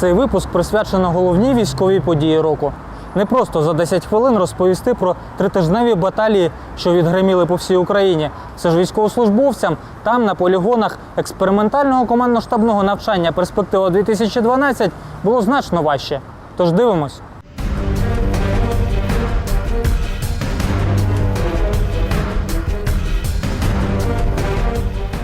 Цей випуск присвячено головній військовій події року. Не просто за 10 хвилин розповісти про тритижневі баталії, що відгриміли по всій Україні. Все ж військовослужбовцям там, на полігонах експериментального командно-штабного навчання перспектива 2012 було значно важче. Тож дивимось.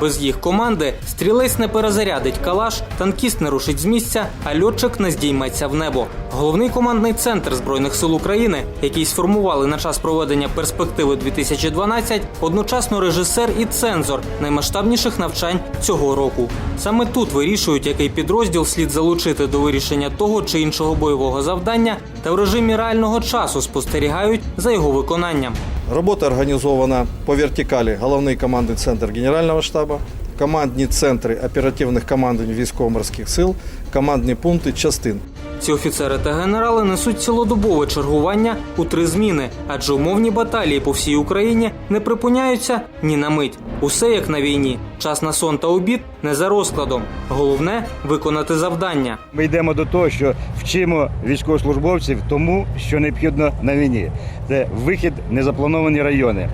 Без їх команди стрілець не перезарядить калаш, танкіст не рушить з місця, а льотчик не здійметься в небо. Головний командний центр збройних сил України, який сформували на час проведення перспективи 2012, одночасно режисер і цензор наймасштабніших навчань цього року. Саме тут вирішують, який підрозділ слід залучити до вирішення того чи іншого бойового завдання, та в режимі реального часу спостерігають за його виконанням. Робота організована по вертикалі. Головний командний центр Генерального штабу, командні центри оперативних командувань військово-морських сил, командні пункти частин. Ці офіцери та генерали несуть цілодобове чергування у три зміни, адже умовні баталії по всій Україні не припиняються ні на мить. Усе як на війні. Час на сон та обід не за розкладом. Головне виконати завдання. Ми йдемо до того, що вчимо військовослужбовців тому, що необхідно на війні. Це вихід в незаплановані райони,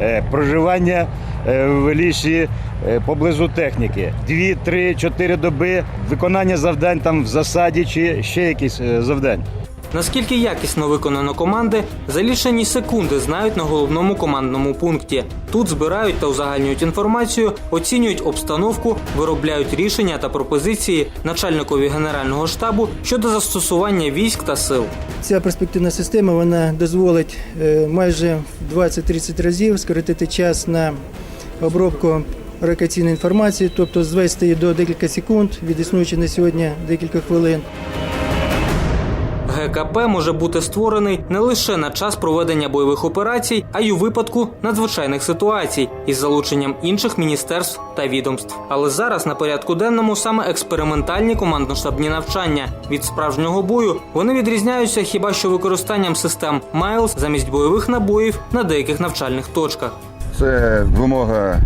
е, проживання в лісі е, поблизу техніки, дві, три, чотири доби, виконання завдань там в засаді чи ще якісь е, завдань. Наскільки якісно виконано команди, за лічені секунди знають на головному командному пункті. Тут збирають та узагальнюють інформацію, оцінюють обстановку, виробляють рішення та пропозиції начальникові генерального штабу щодо застосування військ та сил. Ця перспективна система вона дозволить е, майже в 20-30 разів скоротити час на обробку рекаційної інформації, тобто звести її до декілька секунд від існуючої на сьогодні декілька хвилин. ГКП може бути створений не лише на час проведення бойових операцій, а й у випадку надзвичайних ситуацій із залученням інших міністерств та відомств. Але зараз на порядку денному саме експериментальні командно-штабні навчання. Від справжнього бою вони відрізняються хіба що використанням систем Майлз замість бойових набоїв на деяких навчальних точках. Це вимога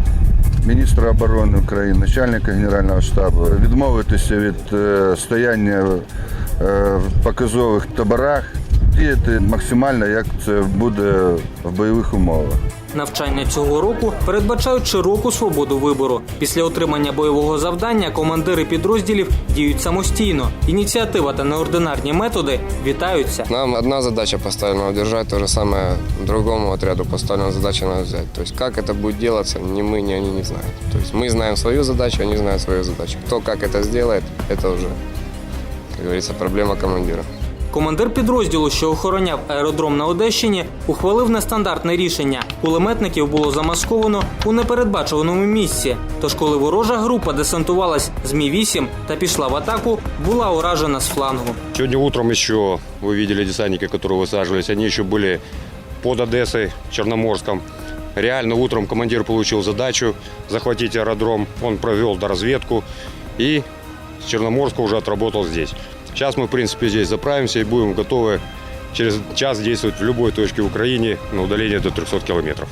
міністра оборони України, начальника Генерального штабу відмовитися від е, стояння е, в показових таборах, діяти максимально, як це буде в бойових умовах. Навчання цього року передбачають широку свободу вибору. Після отримання бойового завдання командири підрозділів діють самостійно. Ініціатива та неординарні методи вітаються. Нам одна задача поставлена удержать, то же самое другому отряду поставлена задача надо взять. То есть как это будет делаться, ни мы, ни они не знают. То есть мы знаем свою задачу, они знают свою задачу. Кто как это сделает, это уже, как говорится, проблема командира. Командир підрозділу, що охороняв аеродром на Одещині, ухвалив нестандартне рішення. Кулеметників було замасковано у непередбачуваному місці. Тож, коли ворожа група десантувалась з Мі 8 та пішла в атаку, була уражена з флангу. Сегодня утром еще вы видели десантники, которые высаживались. Они еще были под Одессой, Черноморском. Реально утром командир получил задачу захватить аэродром. Он провел доразведку и с Черноморска уже отработал здесь. Сейчас мы, в принципе, здесь заправимся и будем готовы через час действовать в любой точке в Украине на удалении до 300 километров.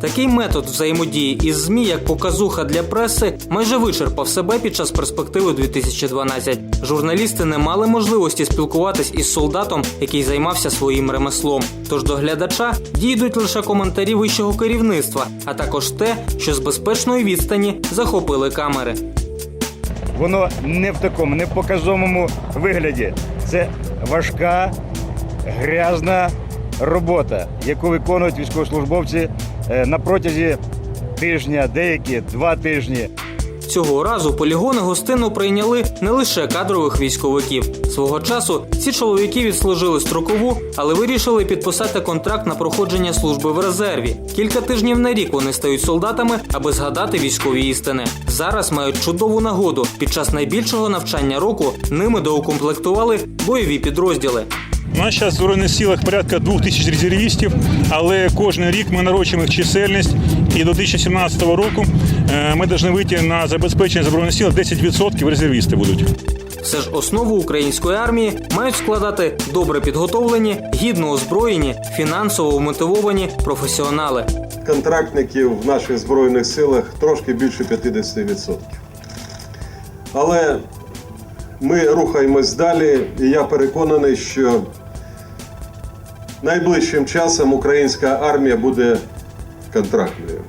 Такий метод взаємодії із ЗМІ, як показуха для преси, майже вичерпав себе під час перспективи 2012. Журналісти не мали можливості спілкуватись із солдатом, який займався своїм ремеслом. Тож до глядача дійдуть лише коментарі вищого керівництва, а також те, що з безпечної відстані захопили камери. Воно не в такому, не в показовому вигляді. Це важка, грязна робота, яку виконують військовослужбовці е, на протязі тижня, деякі два тижні. Цього разу полігони гостинно прийняли не лише кадрових військовиків. Свого часу ці чоловіки відслужили строкову, але вирішили підписати контракт на проходження служби в резерві. Кілька тижнів на рік вони стають солдатами, аби згадати військові істини. Зараз мають чудову нагоду. Під час найбільшого навчання року ними доукомплектували бойові підрозділи. У нас зараз в Збройних силах порядка двох тисяч резервістів, але кожен рік ми нарощуємо їх чисельність. І до 2017 року е, ми повинні вийти на забезпечення Збройних сил 10% резервісти будуть. Все ж основу української армії мають складати добре підготовлені, гідно озброєні, фінансово мотивовані професіонали. контрактників в наших збройних силах трошки більше 50%. Але Ми рухаємось далі, і я переконаний, що найближчим часом українська армія буде контрактною.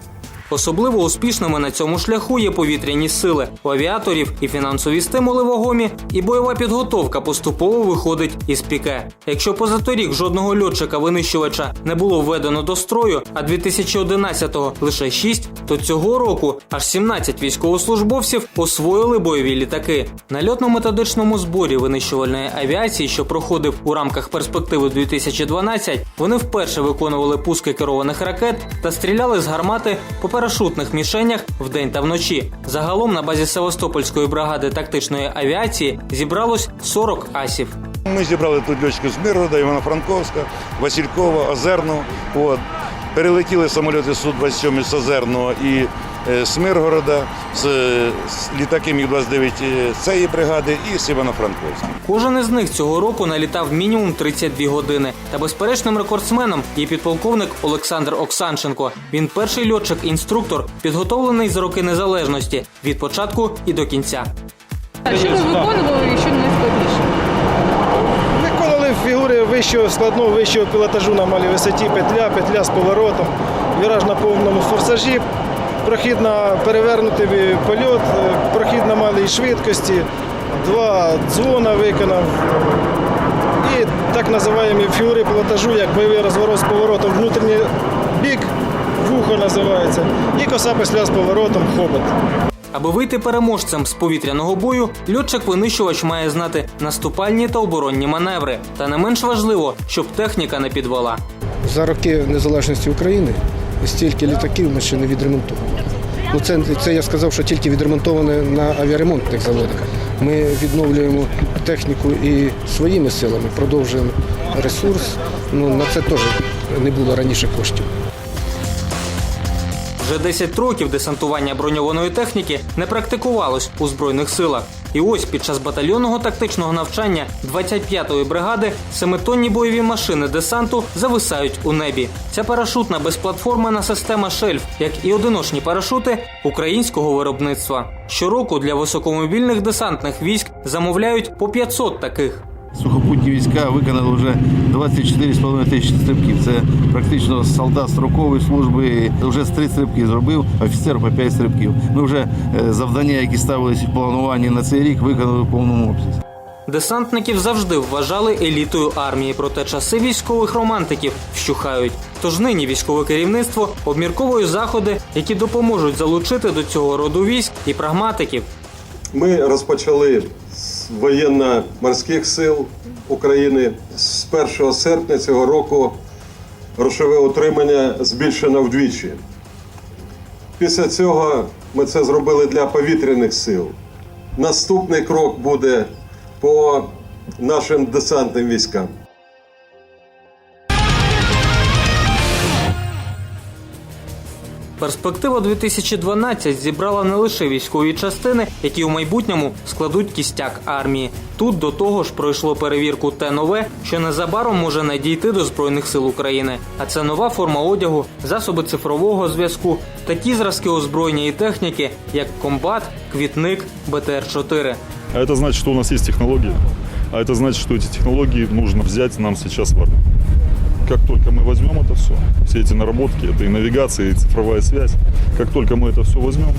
Особливо успішними на цьому шляху є повітряні сили, авіаторів і фінансові стимули вагомі, і бойова підготовка поступово виходить із піке. Якщо позаторік жодного льотчика винищувача не було введено до строю, а 2011-го лише 6, то цього року аж 17 військовослужбовців освоїли бойові літаки. На льотно-методичному зборі винищувальної авіації, що проходив у рамках перспективи 2012, вони вперше виконували пуски керованих ракет та стріляли з гармати по парашутних мішенях вдень та вночі. Загалом на базі Севастопольської бригади тактичної авіації зібралось 40 асів. Ми зібрали тут льотчиків з Миргорода, Івано-Франковська, Василькова, Озерного. От. Перелетіли самоліти Су-27 з Озерного і з Миргорода, з, з літаки Міг-29 е, цієї бригади і з Івано-Франковська. Кожен із них цього року налітав мінімум 32 години. Та безперечним рекордсменом є підполковник Олександр Оксанченко. Він перший льотчик-інструктор, підготовлений за роки незалежності від початку і до кінця. Що ви виконували і що найскладніше? Виконали фігури вищого складного вищого пілотажу на малій висоті, петля, петля з поворотом, віраж на повному форсажі, прохід на перевернутий польот, е, прохід на малій швидкості, два дзвона виконав. І так називаємо фігури пілотажу, як бойовий розворот з поворотом внутрішній бік, вухо називається, і коса петля з поворотом хобот. Аби вийти переможцем з повітряного бою, льотчик-винищувач має знати наступальні та оборонні маневри. Та не менш важливо, щоб техніка не підвела. За роки незалежності України стільки літаків ми ще не відремонтували. Ну це, це я сказав, що тільки відремонтоване на авіаремонтних заводах. Ми відновлюємо техніку і своїми силами, продовжуємо ресурс. Ну, на це теж не було раніше коштів. Вже 10 років десантування броньованої техніки не практикувалось у збройних силах. І ось під час батальйонного тактичного навчання 25-ї бригади семитонні бойові машини десанту зависають у небі. Ця парашутна безплатформена система шельф, як і одиночні парашути українського виробництва. Щороку для високомобільних десантних військ замовляють по 500 таких. Сухопутні війська виконали вже 24,5 тисячі стрибків. Це практично солдат строкової служби вже з 3 стрибки зробив, офіцер по 5 стрибків. Ми вже е, завдання, які ставилися в плануванні на цей рік, виконали в повному обсязі. Десантників завжди вважали елітою армії, проте часи військових романтиків вщухають. Тож нині військове керівництво обмірковує заходи, які допоможуть залучити до цього роду військ і прагматиків. Ми розпочали воєнно-морських сил України з 1 серпня цього року. Грошове утримання збільшено вдвічі. Після цього ми це зробили для повітряних сил. Наступний крок буде по нашим десантним військам. Перспектива 2012 зібрала не лише військові частини, які у майбутньому складуть кістяк армії. Тут до того ж пройшло перевірку те нове, що незабаром може надійти до збройних сил України. А це нова форма одягу, засоби цифрового зв'язку, такі зразки озброєння і техніки, як комбат, квітник, БТР-4. А это значит, что у нас есть технологии. А это значит, что эти технологии нужно взять нам сейчас в армию. Как только мы возьмем это все, все эти наработки, это и навигация, и цифровая связь, как только мы это все возьмем,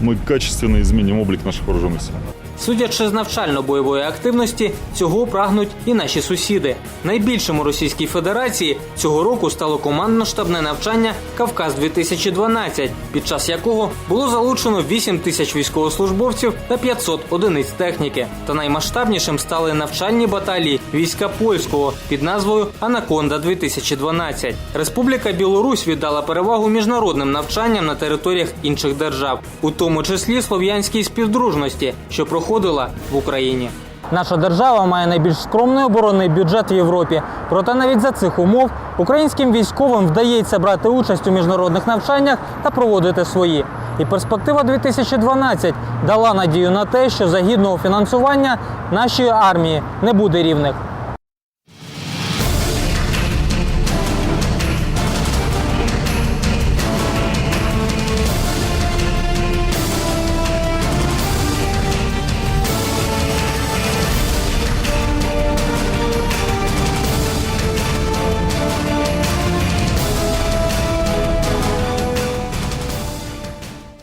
мы качественно изменим облик наших вооруженных сил. Судячи з навчально-бойової активності, цього прагнуть і наші сусіди. Найбільшим у Російській Федерації цього року стало командно-штабне навчання Кавказ 2012 під час якого було залучено 8 тисяч військовослужбовців та 500 одиниць техніки. Та наймасштабнішим стали навчальні баталії війська польського під назвою Анаконда 2012 Республіка Білорусь віддала перевагу міжнародним навчанням на територіях інших держав, у тому числі слов'янській співдружності, що проходила в Україні. Наша держава має найбільш скромний оборонний бюджет в Європі. Проте навіть за цих умов українським військовим вдається брати участь у міжнародних навчаннях та проводити свої. І перспектива 2012 дала надію на те, що за гідного фінансування нашої армії не буде рівних.